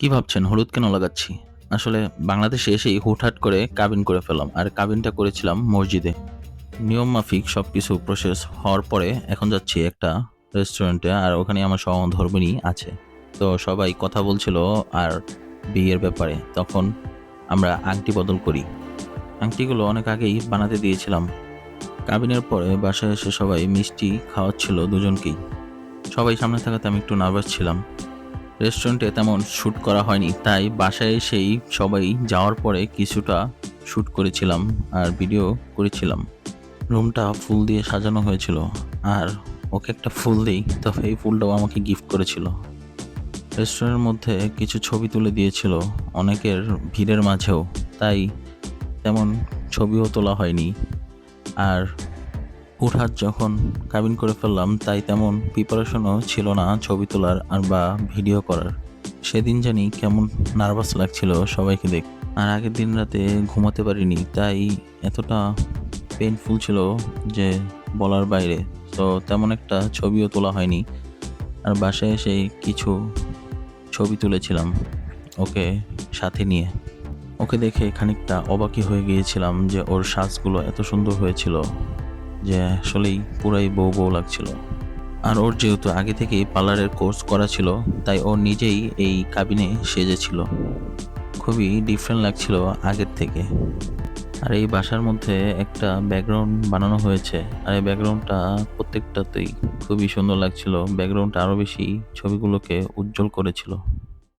কি ভাবছেন? হলুদ কেন লাগাচ্ছি? আসলে বাংলাদেশে এসেই হুটহাট করে কাবিন করে ফেললাম আর কাবিনটা করেছিলাম মসজিদে। নিয়ম মাফিক সব কিছু প্রসেস হওয়ার পরে এখন যাচ্ছি একটা রেস্টুরেন্টে আর ওখানে আমার সহধর্মিনী আছে। তো সবাই কথা বলছিল আর বিয়ের ব্যাপারে। তখন আমরা আংটি বদল করি। আংটিগুলো অনেক আগেই বানাতে দিয়েছিলাম। কাবিনের পরে বাসায় এসে সবাই মিষ্টি খাওয়াচ্ছিল দুজনকেই। সবাই সামনে থাকাতে আমি একটু নার্ভাস ছিলাম। রেস্টুরেন্টে তেমন শ্যুট করা হয়নি। তাই বাসায় এসেই সবাই যাওয়ার পরে কিছুটা শ্যুট করেছিলাম আর ভিডিও করেছিলাম। রুমটা ফুল দিয়ে সাজানো হয়েছিল আর ওকে একটা ফুল দিই, তবে এই ফুলটাও আমাকে গিফট করেছিল। রেস্টুরেন্টের মধ্যে কিছু ছবি তুলে দিয়েছিল অনেকের ভিড়ের মাঝেও, তাই তেমন ছবিও তোলা হয়নি। আর হুটহাট যখন কাবিন করে ফেললাম, তাই তেমন প্রিপারেশনও ছিল না ছবি তোলার আর বা ভিডিও করার। সেদিন জানি কেমন নার্ভাস লাগছিল সবাইকে দেখ। আর আগের দিন রাতে ঘুমাতে পারিনি, তাই এতটা পেইনফুল ছিল যে বলার বাইরে। তো তেমন একটা ছবিও তোলা হয়নি। আর বাসায় এসে কিছু ছবি তুলেছিলাম, ওকে সাথে নিয়ে। ওকে দেখে খানিকটা অবাকি হয়ে গিয়েছিলাম যে ওর সাজগুলো এত সুন্দর হয়েছিল। যে আসলেই পুরাই বউ বউ লাগছিল। আর ওর যেহেতু আগে থেকেই পার্লারের কোর্স করা ছিল, তাই ও নিজেই এই কাবিনে সেজেছিল। খুবই ডিফারেন্ট লাগছিল আগের থেকে। আর এই বাসার মধ্যে একটা ব্যাকগ্রাউন্ড বানানো হয়েছে। আর এই ব্যাকগ্রাউন্ডটা প্রত্যেকটাতেই খুবই সুন্দর লাগছিল। ব্যাকগ্রাউন্ডটা আরও বেশি ছবিগুলোকে উজ্জ্বল করেছিল।